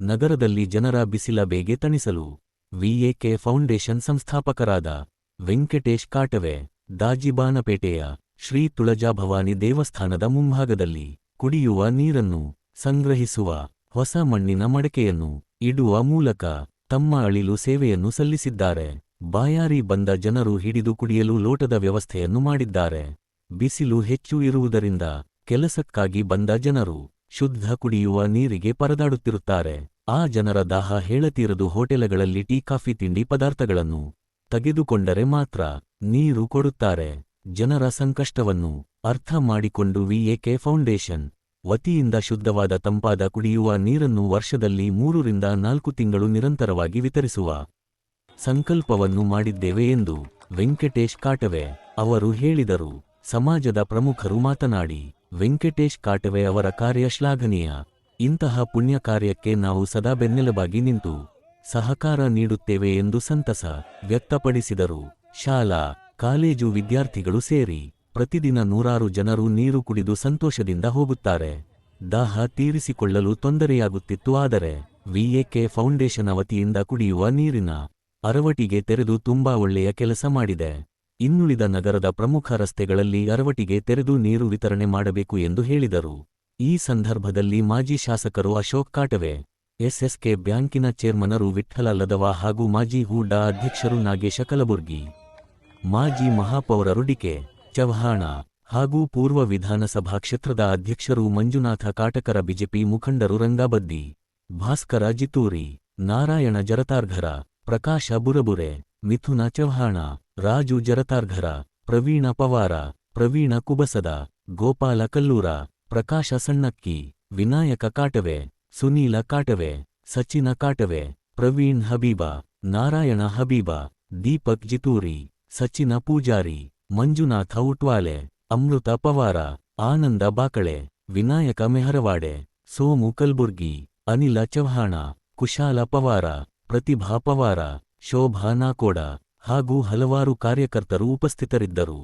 ನಗರದಲ್ಲಿ ಜನರ ಬಿಸಿಲ ಬೇಗೆ ತಣಿಸಲು ವಿಎಕೆ ಫೌಂಡೇಶನ್ ಸಂಸ್ಥಾಪಕರಾದ ವೆಂಕಟೇಶ್ ಕಾಟವೆ, ದಾಜಿಬಾನಪೇಟೆಯ ಶ್ರೀ ತುಳಜಾಭವಾನಿ ದೇವಸ್ಥಾನದ ಮುಂಭಾಗದಲ್ಲಿ ಕುಡಿಯುವ ನೀರನ್ನು ಸಂಗ್ರಹಿಸುವ ಹೊಸ ಮಣ್ಣಿನ ಮಡಕೆಯನ್ನು ಇಡುವ ಮೂಲಕ ತಮ್ಮ ಅಳಿಲು ಸೇವೆಯನ್ನು ಸಲ್ಲಿಸಿದ್ದಾರೆ. ಬಾಯಾರಿ ಬಂದ ಜನರು ಹಿಡಿದು ಕುಡಿಯಲು ಲೋಟದ ವ್ಯವಸ್ಥೆಯನ್ನು ಮಾಡಿದ್ದಾರೆ. ಬಿಸಿಲು ಹೆಚ್ಚು ಇರುವುದರಿಂದ ಕೆಲಸಕ್ಕಾಗಿ ಬಂದ ಜನರು ಶುದ್ಧ ಕುಡಿಯುವ ನೀರಿಗೆ ಪರದಾಡುತ್ತಿರುತ್ತಾರೆ. ಆ ಜನರ ದಾಹ ಹೇಳತೀರದು ಹೋಟೆಲಗಳಲ್ಲಿ ಟೀ, ಕಾಫಿ, ತಿಂಡಿ ಪದಾರ್ಥಗಳನ್ನು ತೆಗೆದುಕೊಂಡರೆ ಮಾತ್ರ ನೀರು ಕೊಡುತ್ತಾರೆ. ಜನರ ಸಂಕಷ್ಟವನ್ನು ಅರ್ಥ ಮಾಡಿಕೊಂಡು ವಿಎಕೆ ಫೌಂಡೇಶನ್ ವತಿಯಿಂದ ಶುದ್ಧವಾದ ತಂಪಾದ ಕುಡಿಯುವ ನೀರನ್ನು ವರ್ಷದಲ್ಲಿ ಮೂರರಿಂದ ನಾಲ್ಕು ತಿಂಗಳು ನಿರಂತರವಾಗಿ ವಿತರಿಸುವ ಸಂಕಲ್ಪವನ್ನು ಮಾಡಿದ್ದೇವೆ ಎಂದು ವೆಂಕಟೇಶ್ ಕಾಟವೆ ಅವರು ಹೇಳಿದರು. ಸಮಾಜದ ಪ್ರಮುಖರು ಮಾತನಾಡಿ, ವೆಂಕಟೇಶ್ ಕಾಟವೆ ಅವರ ಕಾರ್ಯ ಶ್ಲಾಘನೀಯ. ಇಂತಹ ಪುಣ್ಯ ಕಾರ್ಯಕ್ಕೆ ನಾವು ಸದಾ ಬೆನ್ನೆಲುಬಾಗಿ ನಿಂತು ಸಹಕಾರ ನೀಡುತ್ತೇವೆ ಎಂದು ಸಂತಸ ವ್ಯಕ್ತಪಡಿಸಿದರು. ಶಾಲಾ, ಕಾಲೇಜು ವಿದ್ಯಾರ್ಥಿಗಳು ಸೇರಿ ಪ್ರತಿದಿನ ನೂರಾರು ಜನರು ನೀರು ಕುಡಿದು ಸಂತೋಷದಿಂದ ಹೋಗುತ್ತಾರೆ. ದಾಹ ತೀರಿಸಿಕೊಳ್ಳಲು ತೊಂದರೆಯಾಗುತ್ತಿತ್ತು ಆದರೆ ವಿಎಕೆ ಫೌಂಡೇಶನ್ ವತಿಯಿಂದ ಕುಡಿಯುವ ನೀರಿನ ಅರವಟಿಗೆ ತೆರೆದು ತುಂಬಾ ಒಳ್ಳೆಯ ಕೆಲಸ ಮಾಡಿದೆ. ಇನ್ನುಳಿದ ನಗರದ ಪ್ರಮುಖ ರಸ್ತೆಗಳಲ್ಲಿ ಅರವಟಿಗೆ ತೆರೆದು ನೀರು ವಿತರಣೆ ಮಾಡಬೇಕು ಎಂದು ಹೇಳಿದರು. ಈ ಸಂದರ್ಭದಲ್ಲಿ ಮಾಜಿ ಶಾಸಕರು ಅಶೋಕ್ ಕಾಟವೆ, ಎಸ್ಎಸ್ಕೆ ಬ್ಯಾಂಕಿನ ಚೇರ್ಮನರು ವಿಠ್ಠಲ ಲದವ ಹಾಗೂ ಮಾಜಿ ಹೂಡಾ ಅಧ್ಯಕ್ಷರು ನಾಗೇಶ ಕಲಬುರ್ಗಿ, ಮಾಜಿ ಮಹಾಪೌರರು ಡಿಕೆ ಚವ್ಹಾಣ ಹಾಗೂ ಪೂರ್ವ ವಿಧಾನಸಭಾ ಕ್ಷೇತ್ರದ ಅಧ್ಯಕ್ಷರು ಮಂಜುನಾಥ ಕಾಟಕರ ಬಿಜೆಪಿ ಮುಖಂಡರು ರಂಗಾಬದ್ದಿ, ಭಾಸ್ಕರ ಜಿತೂರಿ, ನಾರಾಯಣ ಜರತಾರ್ಘರ, ಪ್ರಕಾಶ ಬುರಬುರೆ, ಮಿಥುನ ಚವ್ಹಾಣ, ರಾಜು ಜರತಾರ್ಘರ, ಪ್ರವೀಣ ಪವಾರ, ಪ್ರವೀಣ ಕುಬಸದ, ಗೋಪಾಲ ಕಲ್ಲೂರ ಪ್ರಕಾಶ ಸಣ್ಣಕ್ಕಿ, ವಿನಾಯಕ ಕಾಟವೆ, ಸುನೀಲ ಕಾಟವೆ, ಸಚಿನ ಕಾಟವೆ, ಪ್ರವೀಣ್ ಹಬೀಬ, ನಾರಾಯಣ ಹಬೀಬ, ದೀಪಕ್ ಜಿತೂರಿ, ಸಚಿನ ಪೂಜಾರಿ, ಮಂಜುನಾಥ ಉಟ್ವಾಲೆ, ಅಮೃತ ಪವಾರ, ಆನಂದ ಬಾಕಳೆ, ವಿನಾಯಕ ಮೆಹರವಾಡೆ, ಸೋಮು ಕಲ್ಬುರ್ಗಿ, ಅನಿಲ ಚವ್ಹಾಣ, ಕುಶಾಲ ಪವಾರ, ಪ್ರತಿಭಾ ಪವಾರ, ಶೋಭಾ ನಾಕೋಡ ಹಾಗೂ ಹಲವಾರು ಕಾರ್ಯಕರ್ತರು ಉಪಸ್ಥಿತರಿದ್ದರು.